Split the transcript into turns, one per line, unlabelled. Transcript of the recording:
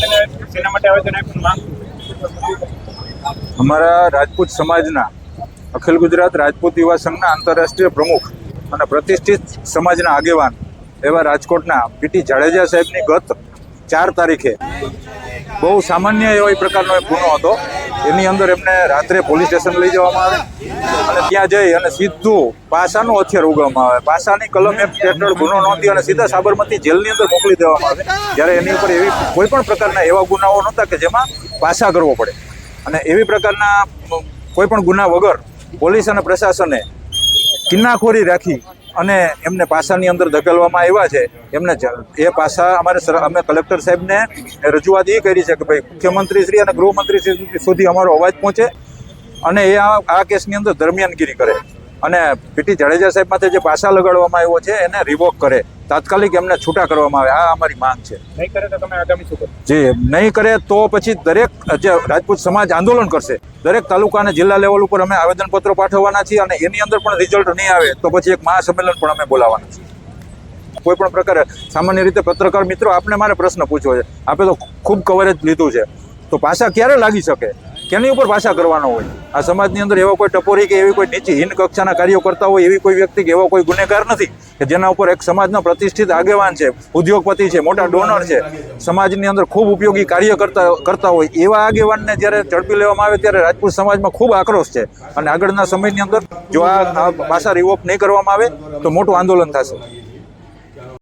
શેના માટે આવેદન આપ્યું માંગ
અમારા રાજપૂત સમાજના, અખિલ ગુજરાત રાજપૂત યુવા સંઘના આંતરરાષ્ટ્રીય પ્રમુખ અને પ્રતિષ્ઠિત સમાજના આગેવાન એવા રાજકોટના પીટી જાડેજા સાહેબની ગત ચાર તારીખે બહુ સામાન્ય એવા પ્રકારનો ગુનો હતો. એની અંદર એમને રાત્રે પોલીસ સ્ટેશન લઈ જવામાં આવે અને ત્યાં જઈ અને સીધું પાસાનું હથિયાર ઉગવામાં આવે. પાસાની કલમ એક હેઠળ ગુનો નોંધી અને સીધા સાબરમતી જેલની અંદર મોકલી દેવામાં આવે. જ્યારે એની ઉપર એવી કોઈ પણ પ્રકારના એવા ગુનાઓ નહોતા કે જેમાં પાસા કરવો પડે. અને એવી પ્રકારના કોઈ પણ ગુના વગર પોલીસ અને પ્રશાસને કિન્નાખોરી રાખી અને એમને પાસાની અંદર ધકેલવામાં આવ્યા છે. એમને એ પાસા અમારે અમે કલેક્ટર સાહેબને રજૂઆત એ કરી છે કે ભાઈ મુખ્યમંત્રી શ્રી અને ગૃહમંત્રી શ્રી સુધી અમારો અવાજ પહોંચે અને એ આ કેસની અંદર દરમિયાનગીરી કરે. અને પીટી જાડેજા સાહેબ માથે જે પાસા લગાડવામાં આવ્યો છે, એને રિવોક કરે. તાત્કાલિક એમને છૂટા કરવામાં આવે. આ અમારી માંગ છે.
નહીં કરે તો તમે આગામી શું
જે નહીં કરે તો પછી દરેક જે રાજપૂત સમાજ આંદોલન કરશે. દરેક તાલુકા અને જિલ્લા લેવલ ઉપર અમે આવેદનપત્રો પાઠવવાના છીએ અને એની અંદર પણ રિઝલ્ટ નહીં આવે તો પછી એક મહાસંમેલન પણ અમે બોલાવવાના છીએ. કોઈ પણ પ્રકારે સામાન્ય રીતે પત્રકાર મિત્રો આપને મારે પ્રશ્ન પૂછવો છે. આપે તો ખૂબ કવરેજ લીધું છે. તો પાછા ક્યારે લાગી શકે? કેની ઉપર ભાષા કરવાનો હોય? આ સમાજની અંદર એવા કોઈ ટપોરી કે એવી કોઈ નીચી હિન કક્ષાના કાર્યો કરતા હોય એવી કોઈ વ્યક્તિ કે એવો કોઈ ગુનેગાર નથી કે જેના ઉપર એક સમાજના પ્રતિષ્ઠિત આગેવાન છે, ઉદ્યોગપતિ છે, મોટા ડોનર છે, સમાજની અંદર ખૂબ ઉપયોગી કાર્ય કરતા કરતા હોય એવા આગેવાનને જ્યારે ઝડપી લેવામાં આવે ત્યારે રાજપૂત સમાજમાં ખૂબ આક્રોશ છે. અને આગળના સમયની અંદર જો આ ભાષા રિવોપ નહીં કરવામાં આવે તો મોટું આંદોલન થશે.